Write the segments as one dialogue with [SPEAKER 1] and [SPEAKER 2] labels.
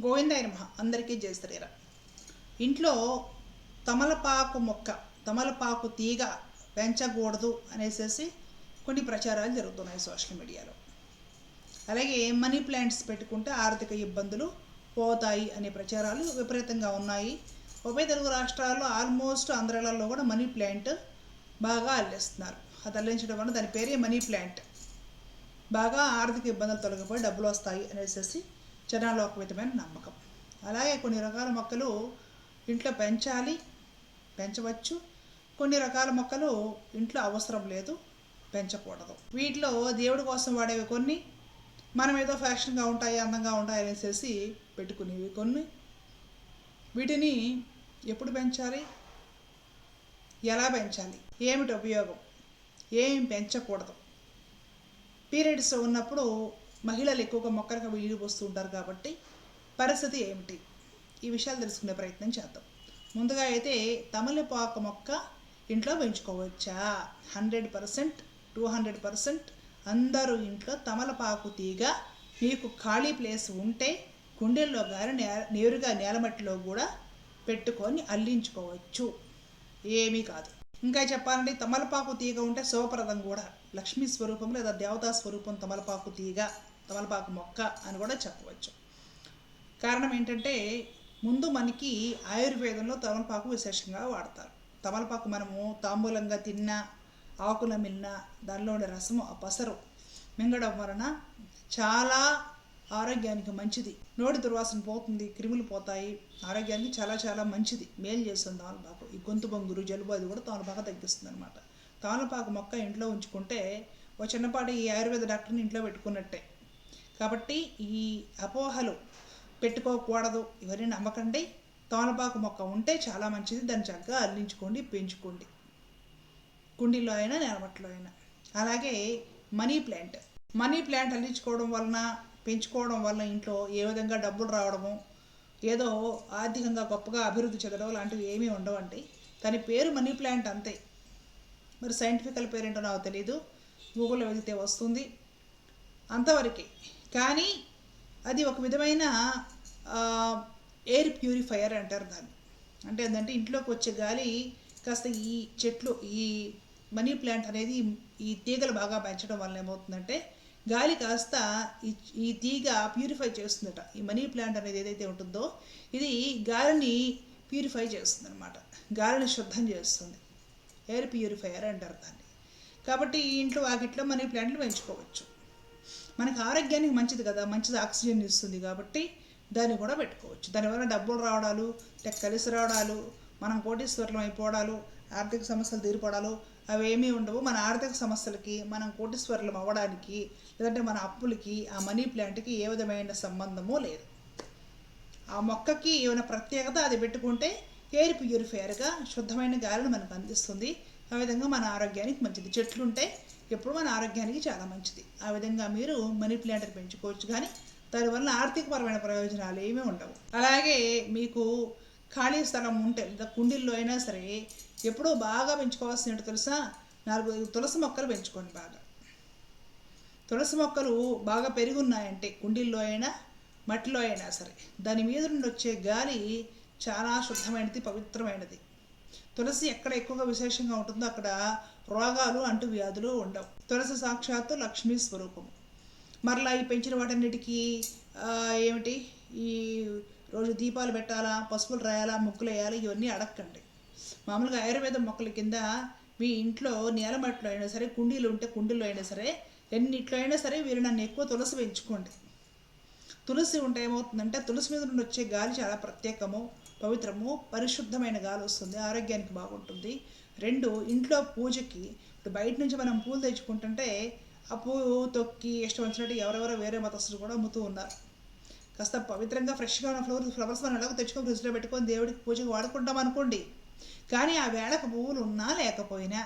[SPEAKER 1] గోవిందాయ నమ. అందరికీ జయ శ్రీరామ్. ఇంట్లో తమలపాకు మొక్క తమలపాకు తీగ పెంచకూడదు అనేసి కొన్ని ప్రచారాలు జరుగుతున్నాయి సోషల్ మీడియాలో. అలాగే మనీ ప్లాంట్స్ పెట్టుకుంటే ఆర్థిక ఇబ్బందులు పోతాయి అనే ప్రచారాలు విపరీతంగా ఉన్నాయి. ఉభయ తెలుగు రాష్ట్రాల్లో ఆల్మోస్ట్ ఆంధ్రాలలో కూడా మనీ ప్లాంట్ బాగా అల్లిస్తున్నారు. అది అల్లించడం వల్ల దాని పేరే మనీ ప్లాంట్. బాగా ఆర్థిక ఇబ్బందులు తొలగిపోయి డబ్బులు వస్తాయి అనేసి జనాల్లో ఒక విధమైన నమ్మకం. అలాగే కొన్ని రకాల మొక్కలు ఇంట్లో పెంచాలి పెంచవచ్చు. కొన్ని రకాల మొక్కలు ఇంట్లో అవసరం లేదు పెంచకూడదు. వీటిలో దేవుడి కోసం వాడేవి కొన్ని మనం ఏదో ఫ్యాషన్గా ఉంటాయి అందంగా ఉంటాయి అనేసి పెట్టుకునేవి కొన్ని. వీటిని ఎప్పుడు పెంచాలి? ఎలా పెంచాలి? ఏమిటి ఉపయోగం? ఏం పెంచకూడదు? పీరియడ్స్ ఉన్నప్పుడు మహిళలు ఎక్కువగా మొక్కలకు వీలు పోస్తూ ఉంటారు కాబట్టి పరిస్థితి ఏమిటి? ఈ విషయాలు తెలుసుకునే ప్రయత్నం చేద్దాం. ముందుగా అయితే తమలపాకు మొక్క ఇంట్లో పెంచుకోవచ్చా? Hundred percent two hundred percent అందరూ ఇంట్లో తమలపాకు తీగ మీకు ఖాళీ ప్లేస్ ఉంటే కుండెల్లో గారి నే నేరుగా నేలమట్టిలో కూడా పెట్టుకొని అల్లించుకోవచ్చు. ఏమీ కాదు. ఇంకా చెప్పాలంటే తమలపాకు తీగ ఉంటే శుభప్రదం కూడా లక్ష్మీ స్వరూపం లేదా దేవతా స్వరూపం తమలపాకు తీగ. తమలపాకు మొక్క అని కూడా చెప్పవచ్చు. కారణం ఏంటంటే ముందు మనకి ఆయుర్వేదంలో తమలపాకు విశేషంగా వాడతారు. తమలపాకు మనము తాంబూలంగా తిన్నా ఆకుల మిన్న దానిలో ఉండే రసము ఆ పసరు మింగడం వలన చాలా ఆరోగ్యానికి మంచిది. నోటి దుర్వాసన పోతుంది క్రిములు పోతాయి. ఆరోగ్యానికి చాలా చాలా మంచిది. మేలు చేస్తుంది తమలపాకు. ఈ గొంతు బొంగురు జలుబు అది కూడా తమలపాకు తగ్గిస్తుంది అనమాట తమలపాకు మొక్క ఇంట్లో ఉంచుకుంటే ఓ చిన్నపాటి ఈ ఆయుర్వేద డాక్టర్ని ఇంట్లో పెట్టుకున్నట్టే. కాబట్టి ఈ అపోహలు పెట్టుకోకూడదు. ఇవన్నీ నమ్మకండి. తోలపాకు మొక్క ఉంటే చాలా మంచిది. దాన్ని చక్కగా అల్లించుకోండి పెంచుకోండి కుండీలో అయినా నిలబట్లో అయినా. అలాగే మనీ ప్లాంట్. మనీ ప్లాంట్ అల్లించుకోవడం వలన పెంచుకోవడం వలన ఇంట్లో ఏ విధంగా డబ్బులు రావడము ఏదో ఆర్థికంగా గొప్పగా అభివృద్ధి చెందడం లాంటివి ఏమీ ఉండవండి. దాని పేరు మనీ ప్లాంట్ అంతే. మరి సైంటిఫికల్ పేరు ఏంటో నాకు తెలియదు గూగుల్లో వెళితే వస్తుంది. అంతవరకే. కానీ అది ఒక విధమైన ఎయిర్ ప్యూరిఫైయర్ అంటారు దాన్ని. అంటే ఏంటంటే ఇంట్లోకి వచ్చే గాలి కాస్త ఈ చెట్లు ఈ మనీ ప్లాంట్ అనేది ఈ తీగలు బాగా పెంచడం వల్ల ఏమవుతుందంటే గాలి కాస్త ఈ ఈ తీగ ప్యూరిఫై చేస్తుందట. ఈ మనీ ప్లాంట్ అనేది ఏదైతే ఉంటుందో ఇది గాలిని ప్యూరిఫై చేస్తుంది అనమాట గాలిని శుద్ధం చేస్తుంది. ఎయిర్ ప్యూరిఫైయర్ అంటారు దాన్ని. కాబట్టి ఈ ఇంట్లో వాకిట్లో మనీ ప్లాంట్లు పెంచుకోవచ్చు. మనకి ఆరోగ్యానికి మంచిది కదా మంచిది ఆక్సిజన్ ఇస్తుంది కాబట్టి దాన్ని కూడా పెట్టుకోవచ్చు. దానివల్ల డబ్బులు రావడాలు లేక కలిసి రావడాలు మనం కోటీశ్వరులం అయిపోవడాలు ఆర్థిక సమస్యలు తీరిపోవడాలు అవేమీ ఉండవు. మన ఆర్థిక సమస్యలకి మనం కోటీశ్వరులం అవ్వడానికి లేదంటే మన అప్పులకి ఆ మనీ ప్లాంట్కి ఏ విధమైన సంబంధము లేదు. ఆ మొక్కకి ఏమైనా ప్రత్యేకత అది పెట్టుకుంటే ఎయిర్ ప్యూరిఫైయర్గా శుద్ధమైన గాలిని మనకు అందిస్తుంది. ఆ విధంగా మన ఆరోగ్యానికి మంచిది. చెట్లుంటే ఎప్పుడు మన ఆరోగ్యానికి చాలా మంచిది. ఆ విధంగా మీరు మనీ ప్లాంటర్ పెంచుకోవచ్చు కానీ దానివల్ల ఆర్థికపరమైన ప్రయోజనాలు ఏమీ ఉండవు. అలాగే మీకు ఖాళీ స్థలం ఉంటే లేదా కుండీల్లో అయినా సరే ఎప్పుడూ బాగా పెంచుకోవాల్సిన ఏంటో తెలుసా? నాలుగు తులసి మొక్కలు పెంచుకోండి బాగా. తులసి మొక్కలు బాగా పెరిగి ఉన్నాయంటే కుండీల్లో అయినా మట్టిలో అయినా సరే దాని మీద నుండి వచ్చే గాలి చాలా శుద్ధమైనది పవిత్రమైనది. తులసి ఎక్కడ ఎక్కువగా విశేషంగా ఉంటుందో అక్కడ రోగాలు అంటు వ్యాధులు ఉండవు. తులసి సాక్షాత్తు లక్ష్మీ స్వరూపము. మరలా ఈ పెంచిన వాటన్నిటికీ ఏమిటి? ఈ రోజు దీపాలు పెట్టాలా పసుపులు రాయాలా ముగ్గులు వేయాలా ఇవన్నీ అడగండి మామూలుగా ఆయుర్వేద మొక్కల కింద మీ ఇంట్లో నేలమట్లో అయినా సరే కుండీలు ఉంటే కుండీలు అయినా సరే ఎన్నిట్లో అయినా సరే వీరు నన్ను ఎక్కువ తులసి పెంచుకోండి. తులసి ఉంటే ఏమవుతుందంటే తులసి మీద నుండి వచ్చే గాలి చాలా ప్రత్యేకము. పవిత్రము పరిశుద్ధమైన గాలి వస్తుంది ఆరోగ్యానికి బాగుంటుంది. రెండు ఇంట్లో పూజకి ఇప్పుడు బయట నుంచి మనం పూలు తెచ్చుకుంటుంటే ఆ పువ్వు తొక్కి ఇష్టం వచ్చినట్టు ఎవరెవరో వేరే మతస్థులు కూడా అమ్ముతూ ఉన్నారు. కాస్త పవిత్రంగా ఫ్రెష్గా ఉన్న ఫ్లవర్స్ ఫ్లవర్స్ మనం ఎలాగో తెచ్చుకొని ఫ్రిడ్జ్లో పెట్టుకొని దేవుడికి పూజకి వాడుకుంటాం అనుకోండి. కానీ ఆ వేళకు పువ్వులు ఉన్నా లేకపోయినా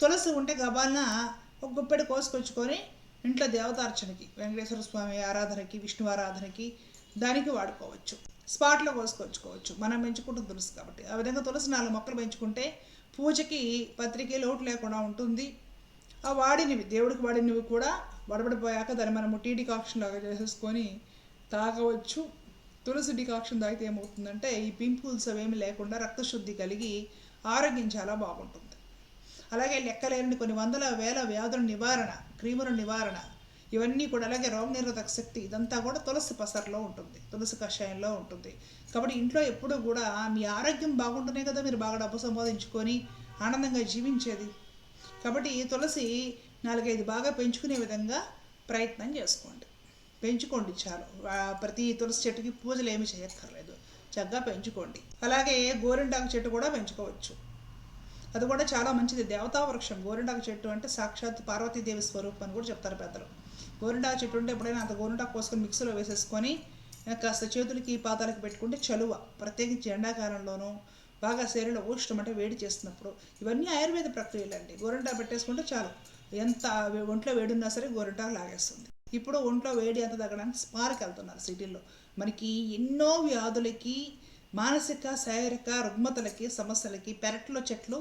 [SPEAKER 1] తులసి ఉంటే గబాలన ఒక గుప్పెడు కోసుకొచ్చుకొని ఇంట్లో దేవతార్చనకి వెంకటేశ్వర స్వామి ఆరాధనకి విష్ణు ఆరాధనకి దానికి వాడుకోవచ్చు. స్పాట్లో కోసుకొచ్చుకోవచ్చు మనం పెంచుకుంటాం తులసి కాబట్టి. ఆ విధంగా తులసి నాలుగు మొక్కలు పెంచుకుంటే పూజకి పత్రికే లోటు లేకుండా ఉంటుంది. ఆ వాడినవి దేవుడికి వాడినవి కూడా వడబడిపోయాక దాన్ని మనము టీ డికాక్షన్ లాగా చేసేసుకొని తాగవచ్చు. తులసి డికాక్షన్ తాగితే ఏమవుతుందంటే ఈ పింపుల్స్ అవేమి లేకుండా రక్తశుద్ధి కలిగి ఆరోగ్యం చాలా బాగుంటుంది. అలాగే లెక్కలేని కొన్ని వందల వేల వ్యాధుల నివారణ క్రీముల నివారణ ఇవన్నీ కూడా అలాగే రోగనిరోధక శక్తి ఇదంతా కూడా తులసి పసర్లో ఉంటుంది తులసి కషాయంలో ఉంటుంది. కాబట్టి ఇంట్లో ఎప్పుడూ కూడా మీ ఆరోగ్యం బాగుంటేనే కదా మీరు బాగా డబ్బు సంపాదించుకొని ఆనందంగా జీవించేది. కాబట్టి ఈ తులసి నాలుగైదు బాగా పెంచుకునే విధంగా ప్రయత్నం చేసుకోండి. పెంచుకోండి చాలు. ప్రతి తులసి చెట్టుకి పూజలు ఏమి చేయక్కర్లేదు. చక్కగా పెంచుకోండి. అలాగే గోరింటాకు చెట్టు కూడా పెంచుకోవచ్చు. అది కూడా చాలా మంచిది. దేవతా వృక్షం గోరింటాకు చెట్టు అంటే సాక్షాత్ పార్వతీదేవి స్వరూపం అని కూడా చెప్తారు పెద్దలు. గోరింటాకు చెట్టు ఉంటే ఎప్పుడైనా అంత గోరింటాకు కోసుకొని మిక్సీలో వేసేసుకొని కాస్త చేతులకి పాదాలకి పెట్టుకుంటే చలువ ప్రత్యేకించి ఎండాకాలంలోనూ బాగా శరీరంలో ఉష్ణం అంటే వేడి చేస్తున్నప్పుడు. ఇవన్నీ ఆయుర్వేద ప్రక్రియలు అండి. గోరింటా పెట్టేసుకుంటే చాలు. ఎంత ఒంట్లో వేడి ఉన్నా సరే గోరింటాకు లాగేస్తుంది. ఇప్పుడు ఒంట్లో వేడి అంత తగ్గడానికి స్పార్కి వెళ్తున్నారు సిటీల్లో. మనకి ఎన్నో వ్యాధులకి మానసిక శారీరక రుగ్మతలకి సమస్యలకి పెరట్లో చెట్లు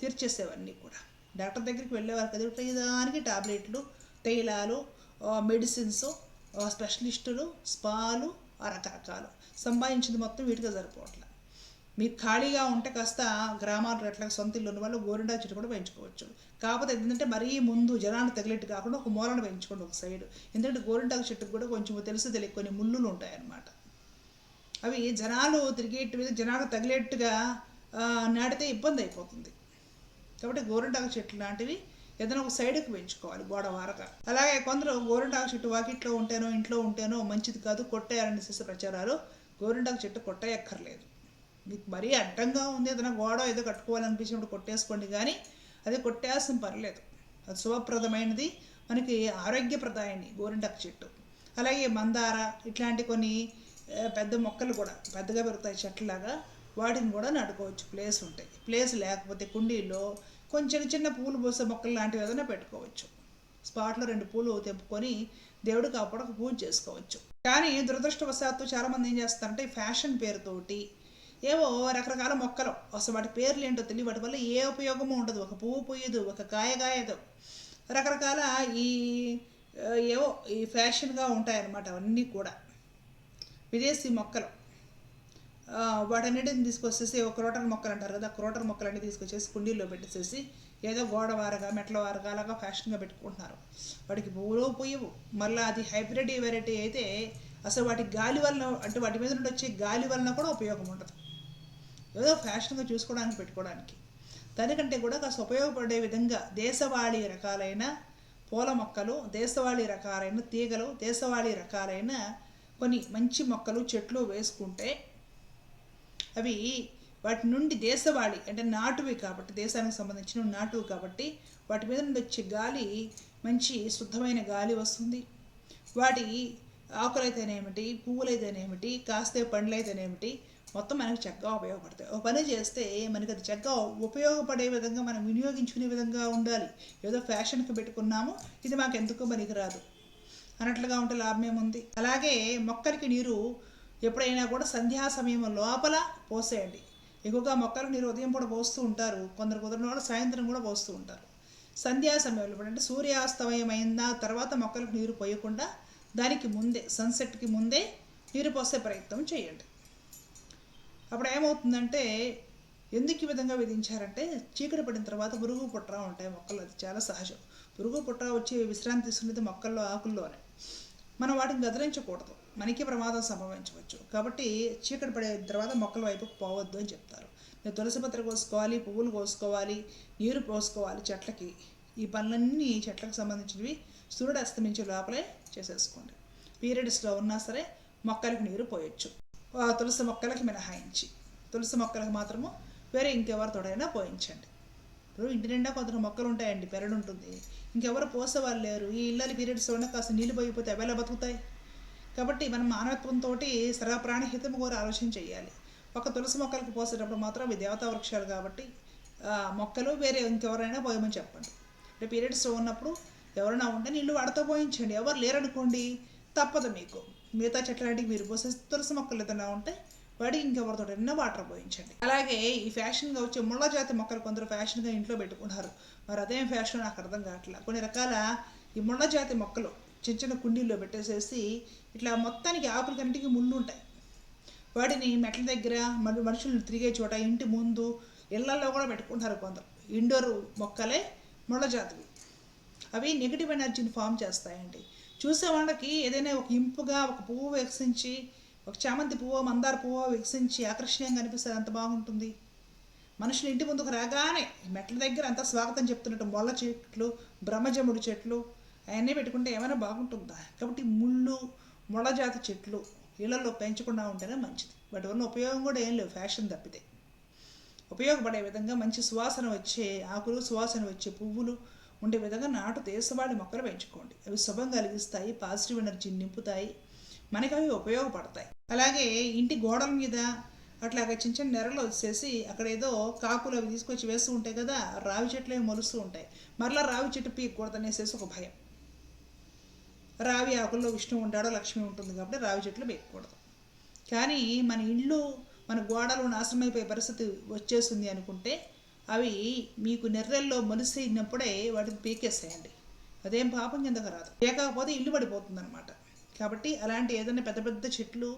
[SPEAKER 1] తీర్చేసేవన్నీ కూడా. డాక్టర్ దగ్గరికి వెళ్ళేవారు కదా ప్రతిదానికి టాబ్లెట్లు తైలాలు మెడిసిన్స్ స్పెషలిస్టులు స్పాలు రకరకాలు. సంపాదించింది మొత్తం వీటిగా సరిపోవట్లే. మీకు ఖాళీగా ఉంటే కాస్త గ్రామాలు ఎట్లా సొంత ఇల్లు ఉన్న వాళ్ళు గోరిండా చెట్టు కూడా పెంచుకోవచ్చు. కాకపోతే ఏంటంటే మరీ ముందు జనాన్ని తగిలేట్టు కాకుండా ఒక మూలను పెంచుకోండి ఒక సైడ్. ఎందుకంటే గోరింటాకు చెట్టుకు కూడా కొంచెం తెలుసు తెలియక కొన్ని ముళ్ళులు ఉంటాయన్నమాట. అవి జనాలు తిరిగేట్టు మీద జనాలు తగిలేట్టుగా నాటితే ఇబ్బంది అయిపోతుంది. కాబట్టి గోరింటాకు చెట్లు లాంటివి ఏదైనా ఒక సైడ్కి పెంచుకోవాలి గోడ వారక అలాగే కొందరు గోరింటాకు చెట్టు వాకిట్లో ఉంటేనో ఇంట్లో ఉంటేనో మంచిది కాదు కొట్టేయాలని చేసే ప్రచారాలు గోరింటాకు చెట్టు కొట్టేయక్కర్లేదు. మీకు మరీ అడ్డంగా ఉంది ఏదైనా గోడ ఏదో కట్టుకోవాలనిపించినప్పుడు కొట్టేసుకోండి కానీ అది కొట్టేయాల్సిన పర్లేదు అది శుభప్రదమైనది మనకి ఆరోగ్యప్రదాయని గోరింటాకు చెట్టు. అలాగే మందార ఇట్లాంటి కొన్ని పెద్ద మొక్కలు కూడా పెద్దగా పెరుగుతాయి చెట్లలాగా వాటిని కూడా నాటుకోవచ్చు. ప్లేస్ ఉంటాయి. ప్లేస్ లేకపోతే కుండీల్లో కొంచెం చిన్న పూలు పూసే మొక్కలు లాంటివి ఏదైనా పెట్టుకోవచ్చు. స్పాట్లో రెండు పూలు తెంపుకొని దేవుడికి అప్పుడు ఒక పూజ చేసుకోవచ్చు. కానీ దురదృష్టవశాత్తు చాలామంది ఏం చేస్తారంటే ఫ్యాషన్ పేరుతోటి ఏవో రకరకాల మొక్కలు అసలు వాటి పేర్లు ఏంటో తెలియ వాటి వల్ల ఏ ఉపయోగము ఉండదు. ఒక పువ్వు పూయదు ఒక కాయ కాయదు. రకరకాల ఈ ఏవో ఈ ఫ్యాషన్గా ఉంటాయన్నమాట అవన్నీ కూడా. విదేశీ మొక్కలు. వాటన్నిటిని తీసుకొచ్చేసి ఒక క్రోటర్ మొక్కలు అంటారు కదా క్రోటర్ మొక్కలన్నీ తీసుకొచ్చేసి కుండీల్లో పెట్టేసేసి ఏదో గోడ వారగా మెట్ల వారగా అలాగా ఫ్యాషన్గా పెట్టుకుంటున్నారు. వాటికి పువ్వులు పోయవు. మళ్ళీ అది హైబ్రిడ్ వెరైటీ అయితే అసలు వాటి గాలి వలన అంటే వాటి మీద నుండి వచ్చే గాలి వలన కూడా ఉపయోగం ఉండదు. ఏదో ఫ్యాషన్గా చూసుకోవడానికి పెట్టుకోవడానికి. దానికంటే కూడా కాస్త ఉపయోగపడే విధంగా దేశవాళీ రకాలైన పూల మొక్కలు దేశవాళీ రకాలైన తీగలు దేశవాళీ రకాలైన కొన్ని మంచి మొక్కలు చెట్లు వేసుకుంటే అవి వాటి నుండి దేశవాళి అంటే నాటువి కాబట్టి దేశానికి సంబంధించిన నాటువి కాబట్టి వాటి మీద నుండి వచ్చే గాలి మంచి శుద్ధమైన గాలి వస్తుంది. వాటి ఆకులైతేనేమిటి పువ్వులైతేనేమిటి కాస్తే పండ్లైతేనేమిటి మొత్తం మనకి చక్కగా ఉపయోగపడతాయి. ఒక పని చేస్తే మనకి అది చక్కగా ఉపయోగపడే విధంగా మనం వినియోగించుకునే విధంగా ఉండాలి. ఏదో ఫ్యాషన్కి పెట్టుకున్నాము ఇది మాకు ఎందుకు పనికిరాదు. అన్నట్లుగా ఉంటే లాభమేముంది? అలాగే మొక్కలకి నీరు ఎప్పుడైనా కూడా సంధ్యా సమయం లోపల పోసేయండి. ఎక్కువగా మొక్కలకు నీరు ఉదయం కూడా పోస్తూ ఉంటారు. కొందరు కుదరని వాళ్ళు సాయంత్రం కూడా పోస్తూ ఉంటారు. సంధ్యా సమయంలో ఇప్పుడు అంటే సూర్యాస్తమయం తర్వాత మొక్కలకు నీరు పోయకుండా దానికి ముందే సన్సెట్కి ముందే నీరు పోసే ప్రయత్నం చేయండి. అప్పుడు ఏమవుతుందంటే ఎందుకు ఈ విధంగా విధించారంటే చీకటి పడిన తర్వాత పురుగు పుట్ర ఉంటాయి మొక్కలు అది చాలా సహజం. పురుగు పుట్ర వచ్చి విశ్రాంతి తీసుకునేది మొక్కల్లో ఆకుల్లోనే. మనం వాటిని గదిలించకూడదు మనకి ప్రమాదం సంభవించవచ్చు. కాబట్టి చీకటి పడే తర్వాత మొక్కల వైపుకు పోవద్దు అని చెప్తారు. మీరు తులసి పత్ర కోసుకోవాలి పువ్వులు కోసుకోవాలి నీరు పోసుకోవాలి చెట్లకి. ఈ పనులన్నీ చెట్లకు సంబంధించినవి సూర్యుడు అస్తమించే లోపలే చేసేసుకోండి. పీరియడ్స్లో ఉన్నా సరే మొక్కలకు నీరు పోయొచ్చు. తులసి మొక్కలకి మినహాయించి. తులసి మొక్కలకు మాత్రము వేరే ఇంకెవరితోడైనా పోయించండి. ఇప్పుడు ఇంటి నిండా కొంత మొక్కలు ఉంటాయండి పెరడు ఉంటుంది. ఇంకెవరు పోసేవాళ్ళు లేరు. ఈ ఇళ్ళని పీరియడ్స్ ఉన్న కాస్త నీళ్ళు పోయిపోతే అవి ఎలా బతుకుతాయి? కాబట్టి మనం మానవత్వంతో సర్వప్రాణిహితం కోరి ఆలోచన చేయాలి. ఒక తులసి మొక్కలకు పోసేటప్పుడు మాత్రం అవి దేవతా వృక్షాలు కాబట్టి మొక్కలు వేరే ఇంకెవరైనా పోయమని చెప్పండి. అంటే పీరియడ్స్ ఉన్నప్పుడు ఎవరైనా ఉంటే నీళ్ళు వాడితో పోయించండి. ఎవరు లేరనుకోండి తప్పదు మీకు. మిగతా చెట్లాంటివి మీరు పోసే తులసి మొక్కలు ఏదైనా ఉంటే వాడికి ఇంకెవరితోటైనా వాటర్ పోయించండి. అలాగే ఈ ఫ్యాషన్గా వచ్చే ముళ్ళ జాతి మొక్కలు కొందరు ఫ్యాషన్గా ఇంట్లో పెట్టుకుంటారు. మరి అదేం ఫ్యాషన్ నాకు అర్థం కావట్లేదు కొన్ని రకాల ఈ ముళ్ళ జాతి మొక్కలు చిన్న చిన్న కుండీల్లో పెట్టేసేసి ఇట్లా మొత్తానికి ఆకులకన్నిటికీ ముళ్ళు ఉంటాయి. వాటిని మెట్ల దగ్గర మనుషులు తిరిగే చోట ఇంటి ముందు ఇళ్ళలో కూడా పెట్టుకుంటారు కొందరు. ఇండోర్ మొక్కలే ముళ్ళ జాతివి. అవి నెగిటివ్ ఎనర్జీని ఫామ్ చేస్తాయండి. చూసే వాళ్ళకి ఏదైనా ఒక ఇంపుగా ఒక పువ్వు వికసించి ఒక చామంతి పువ్వు మందార పువ్వు వికసించి ఆకర్షణీయంగా అనిపిస్తుంది అంత బాగుంటుంది. మనుషులు ఇంటి ముందుకు రాగానే మెట్ల దగ్గర అంతా స్వాగతం చెప్తున్నట్టు మొల్ల చెట్లు బ్రహ్మజముడి చెట్లు అవన్నీ పెట్టుకుంటే ఏమైనా బాగుంటుందా? కాబట్టి ముళ్ళు మొడజాతి చెట్లు ఇళ్ళలో పెంచకుండా ఉంటేనే మంచిది. వాటి వల్ల ఉపయోగం కూడా ఏం లేవు ఫ్యాషన్ తప్పితే. ఉపయోగపడే విధంగా మంచి సువాసన వచ్చే ఆకులు సువాసన వచ్చే పువ్వులు ఉండే విధంగా నాటు దేశవాళి మొక్కలు పెంచుకోండి. అవి శుభం కలిగిస్తాయి పాజిటివ్ ఎనర్జీని నింపుతాయి మనకి అవి ఉపయోగపడతాయి. అలాగే ఇంటి గోడల మీద అట్లాగా చిన్న చిన్న నెరలు వచ్చేసి అక్కడ ఏదో కాకులు అవి తీసుకొచ్చి వేస్తూ ఉంటాయి కదా రావి చెట్లు ఏమి మొలుస్తూ ఉంటాయి. మరలా రావి చెట్టు పీకూడదనేసేసి ఒక భయం. రావి ఆకుల్లో విష్ణు ఉంటాడో లక్ష్మి ఉంటుంది కాబట్టి రావి చెట్లు పీకకూడదు కానీ మన ఇళ్ళు మన గోడలు నాశనమైపోయే పరిస్థితి వచ్చేస్తుంది అనుకుంటే అవి మీకు నెర్రెల్లో మొలిసినప్పుడే వాటిని పీకేసేయండి. అదేం పాపం కిందకు రాదు. లేకపోతే ఇల్లు పడిపోతుంది అనమాట కాబట్టి అలాంటి ఏదైనా పెద్ద పెద్ద చెట్లు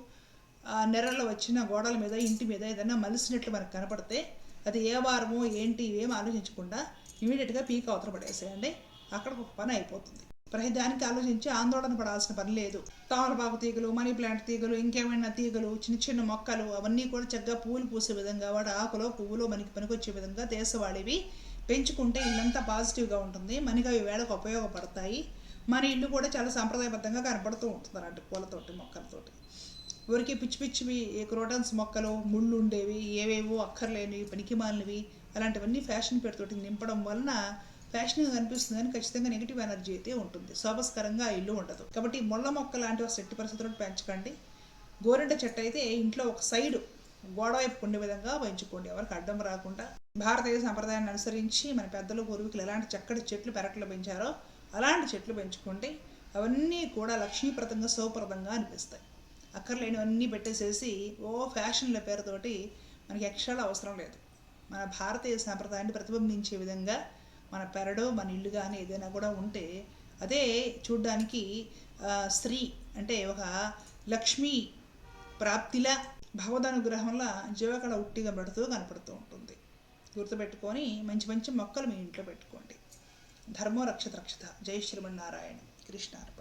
[SPEAKER 1] ఆ నెర్రలో వచ్చిన గోడల మీద ఇంటి మీద ఏదైనా మలిసినట్లు మనకు కనపడితే అది ఏ వారమో ఏంటి ఏం ఆలోచించకుండా ఇమీడియట్గా పీక్ అవతల పడేసేయండి. అక్కడ ఒక పని అయిపోతుంది. ప్రతిదానికి ఆలోచించి ఆందోళన పడాల్సిన పని లేదు. తామరపాకు తీగలు మనీ ప్లాంట్ తీగలు ఇంకేమైనా తీగలు చిన్న చిన్న మొక్కలు అవన్నీ కూడా చక్కగా పూలు పూసే విధంగా వాటి ఆకులో పువ్వులో మనకి పనికొచ్చే విధంగా దేశవాళివి పెంచుకుంటే ఇల్లంతా పాజిటివ్గా ఉంటుంది. మనకి అవి వేళకు ఉపయోగపడతాయి. మన ఇల్లు కూడా చాలా సాంప్రదాయబద్ధంగా కనపడుతూ ఉంటుంది అలాంటి పూలతోటి మొక్కలతోటి. ఊరికి పిచ్చి పిచ్చివి క్రోటన్స్ మొక్కలు ముళ్ళు ఉండేవి ఏవేవో అక్కర్లేనివి పనికిమాలినవి అలాంటివన్నీ ఫ్యాషన్ పేరుతోటి నింపడం వలన ఫ్యాషన్గా కనిపిస్తుంది కానీ ఖచ్చితంగా నెగిటివ్ ఎనర్జీ అయితే ఉంటుంది. శోభస్కరంగా ఆ ఇల్లు ఉండదు. కాబట్టి ముళ్ళ మొక్క లాంటి ఒక సెట్టి పరిస్థితులను పెంచకండి. గోరెంట చెట్టు అయితే ఇంట్లో ఒక సైడు గోడ వైపు ఉండే విధంగా పెంచుకోండి ఎవరికి అడ్డం రాకుండా. భారతీయ సంప్రదాయాన్ని అనుసరించి మన పెద్దలు పూర్వీకులు ఎలాంటి చక్కటి చెట్లు పెరట్లో పెంచారో అలాంటి చెట్లు పెంచుకోండి. అవన్నీ కూడా లక్ష్మీప్రదంగా సౌప్రదంగా అనిపిస్తాయి. అక్కర్లేనివన్నీ పెట్టేసేసి ఓ ఫ్యాషన్ల పేరుతోటి మనకి ఎక్స్ట్రాలు అవసరం లేదు. మన భారతీయ సాంప్రదాయాన్ని ప్రతిబింబించే విధంగా మన పెరడో మన ఇల్లు కానీ ఏదైనా కూడా ఉంటే అదే చూడ్డానికి స్త్రీ అంటే ఒక లక్ష్మీ ప్రాప్తిలా భగవదనుగ్రహంలా జీవకళ ఉట్టిగా పెడుతూ కనపడుతూ ఉంటుంది. గుర్తుపెట్టుకొని మంచి మంచి మొక్కలు మీ ఇంట్లో పెట్టుకోండి. ధర్మో రక్షత రక్షత. జై శ్రీమన్నారాయణ. కృష్ణారాయణ